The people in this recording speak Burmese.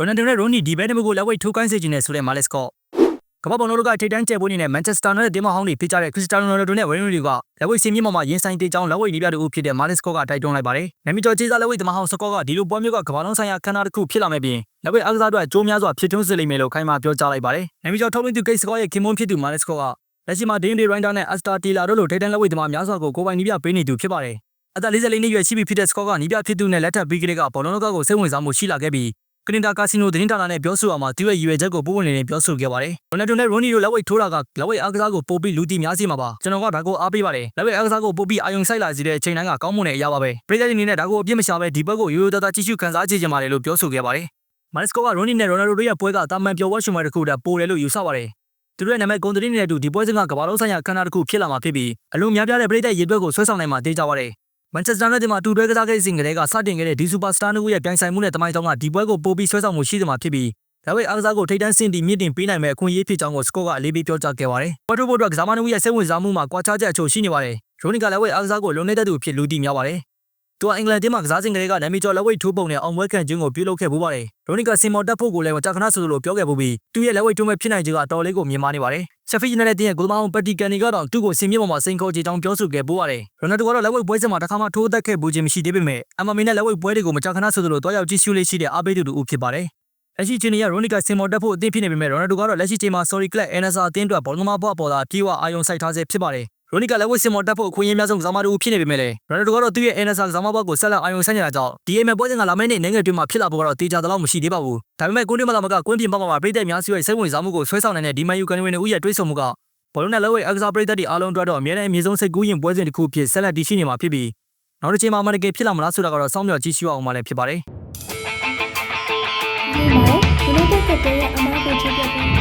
ရိုနယ်ဒိုနဲ့ရိုနီဒီဘဲတမကိုလက်ဝိတ်ထိုးကိုင်းစေခြင်းနဲ့ဆိုတဲ့မာလက်စကော့ကမ္ဘာပေါ်လုံးကထိတ်တန်းကျဲပွဲနေနဲ့မန်ချက်စတာနဲ့တင်းမဟောင်းတွေဖြစ်ကြတဲ့ခရစ္စတီယာနိုရိုနယ်ဒိုနဲ့ဝိုင်ရိုနီကလက်ဝိတ်စင်မြင့်ပေါ်မှာရင်ဆိုင်တေးကြောင်းလက်ဝိတ်နေပြတူဖြစ်တဲ့မာလက်စကော့ကတိုက်တွန်းလိုက်ပါတယ်။နမီကျော်ကျေးစားလက်ဝိတ်တမဟောင်းစကော့ကဒီလိုပွဲမျိုးကကမ္ဘာလုံးဆိုင်ရာခန္ဓာတစ်ခုဖြစ်လာမဲ့ပြင်လက်ဝိတ်အားကစားအတွက်အကျိုးများစွာဖြစ်ထွန်းစေလိမ့်မယ်လို့ခိုင်မာပြောကြားလိုက်ပါတယ်။နမီကျော်ထုတ်လွှင့်သူဂိတ်စကော့ရဲ့ခင်မွန်းဖြစ်သူမာလက်စကော့ကလက်ရှိမှာဒင်းဒီရိုင်းတာနဲ့အစတာတီလာတို့လိုထိတ်တန်းလက်ဝိတ်သမားများစွာကိုကိုယ်ပိုင်နီးပြပေးနေသူဖြစ်ပါတယ်။အသက်44နှစ်ရွယ်ရှိပြီဖြစ်တဲ့စကော့ကနီးပြဖြစ်သူနဲ့လက်ထပ်ပြီးကလေးကဘောလုံးလောကကိုစိတ်ဝင်စားမှုရှိလာခဲ့ပြီး ကနင်တာကာစီနိုသတင်းဌာနနဲ့ပြောဆိုအောင်မှာသူ့ရဲ့ရည်ရွယ်ချက်ကိုပို့ဝင်နေနေပြောဆိုခဲ့ပါတယ်။ရိုနယ်ဒိုနဲ့ရိုနီတို့လက်ဝိတ်ထိုးတာကလက်ဝိတ်အားကစားကိုပို့ပြီးလူတီများစီမှာပါ။ကျွန်တော်ကဒါကိုအားပေးပါတယ်။လက်ဝိတ်အားကစားကိုပို့ပြီးအာယုံဆိုင်လာစေတဲ့အချိန်တိုင်းကကောင်းမွန်တဲ့အရာပါပဲ။ပရိသတ်တွေအနေနဲ့ဒါကိုအပြစ်မရှာဘဲဒီဘက်ကိုရိုးရိုးသားသားကြည့်ရှုခန်းစားကြည့်ကြပါတယ်လို့ပြောဆိုခဲ့ပါတယ်။မာနက်စကိုကရိုနီနဲ့ရိုနယ်ဒိုတို့ရဲ့ပွဲကတာမန်ပြောဝတ်ရှင်ပွဲတစ်ခုတည်းပိုတယ်လို့ယူဆပါတယ်။သူတို့ရဲ့နာမည်ဂုံတရီနဲ့အတူဒီပွဲစဉ်ကကမ္ဘာလုံးဆိုင်ရာခန္ဓာတစ်ခုဖြစ်လာမှာဖြစ်ပြီးအလုံးများပြားတဲ့ပရိသတ်ရေတွက်ကိုဆွဲဆောင်နိုင်မှာတေးကြပါတယ်။ မန်ချက်စတာနဲ့ဒီမှာတူတွဲကစားခဲ့စဉ်ကလေးကစတင်ခဲ့တဲ့ဒီစူပါစတာနှစ်ခုရဲ့ပြိုင်ဆိုင်မှုနဲ့တမိုင်းကြောင်းကဒီပွဲကိုပိုပြီးဆွဲဆောင်မှုရှိသမှာဖြစ်ပြီးဒါပေမဲ့အားကစားကိုထိတ်တန်းဆင့်တီမြင့်တင်ပေးနိုင်မဲ့အခွင့်အရေးဖြစ်ကြောင်းကိုစကော့ကအလေးပေးပြောကြားခဲ့ပါတယ်။ပွဲထိုးဖို့အတွက်ကစားမနှုတ်ရဲ့စိတ်ဝင်စားမှုမှာကွာခြားချက်အချို့ရှိနေပါတယ်။ရိုနီကလည်းဝဲအားကစားကိုလုံနေတဲ့သူဖြစ်လူတီများပါတယ်။ သူကအင်္ဂလန်တင်းမှာကစားစဉ်ကလေးကနာမီကျော်လက်ဝိတ်ထိုးပုံနဲ့အောင်ပွဲခံခြင်းကိုပြုလုပ်ခဲ့ပူပါတယ်။ရိုနီကစင်မော်တက်ဖို့ကိုလည်းကြာခဏဆိုလိုပြောခဲ့ပူပြီးသူ့ရဲ့လက်ဝိတ်ထိုးမဲ့ဖြစ်နိုင်ခြင်းကအတော်လေးကိုမြင်မာနေပါတယ်။ချက်ဖီယူနိုက်တက်ရဲ့ဂိုးသမားအောင်ပက်တီကန်နီကတော့သူ့ကိုစင်မြင့်ပေါ်မှာစိန်ခေါ်ကြကြောင်းပြောဆိုခဲ့ပူပါတယ်။ရိုနယ်ဒိုကတော့လက်ဝိတ်ပွဲစဉ်မှာတစ်ခါမှထိုးသက်ခဲ့ပူခြင်းမရှိသေးပေမဲ့အမမီနဲ့လက်ဝိတ်ပွဲတွေကိုမကြာခဏဆိုလိုတွားရောက်ကြည့်ရှုလေးရှိတဲ့အားပေးသူတူဖြစ်ပါတယ်။လက်ရှိချိန်ရရိုနီကစင်မော်တက်ဖို့အသင့်ဖြစ်နေပေမဲ့ရိုနယ်ဒိုကတော့လက်ရှိချိန်မှာ sorry club NSR အသင်းအတွက်ဘောလုံးသမားဘွားပေါ်တာပြေဝအာယုံစိုက်ထားဆဲဖြစ်ပါတယ်။ ရိုနီကလက်ဝစ်စင်မော်တက်ဖို့အခွင့်အရေးများဆုံးကစားမတူဖြစ်နေပေမဲ့လည်းရိုနယ်ဒိုကတော့သူ့ရဲ့ NSR ကစားမဘွားကိုဆက်လက်အာယုံစိုက်နေတာကြောင့်ဒီအိမ်မဲ့ပွဲစဉ်ကလာမယ့်နေ့နိုင်ငံတွင်းမှာဖြစ်လာဖို့ကတော့တေချာသလောက်မရှိသေးပါဘူး။ဒါပေမဲ့ကွင်းတွင်းမှာမကကွင်းပြင်ပမှာပြည်သက်များစုရဲ့စိတ်ဝင်စားမှုကိုဆွဲဆောင်နေတဲ့ဒီမန်ယူကန်ဝင်ဦးရဲ့တွေးဆုံမှုကဘောလုံးနဲ့လက်ဝိတ်အကစားပြည်သက်တွေအားလုံးအတွက်တော့အများနဲ့အမြင့်ဆုံးစိတ်ကူးရင်ပွဲစဉ်တစ်ခုဖြစ်ဆက်လက်တည်ရှိနေမှာဖြစ်ပြီးနောက်တစ်ချိန်မှာမန်တကယ်ဖြစ်လာမလားဆိုတာကတော့စောင့်မျှော်ကြည့်ရှုအောင်မှလည်းဖြစ်ပါတယ်။ဒီမှာ United ကတဲ့ရဲ့အမားကိုချစ်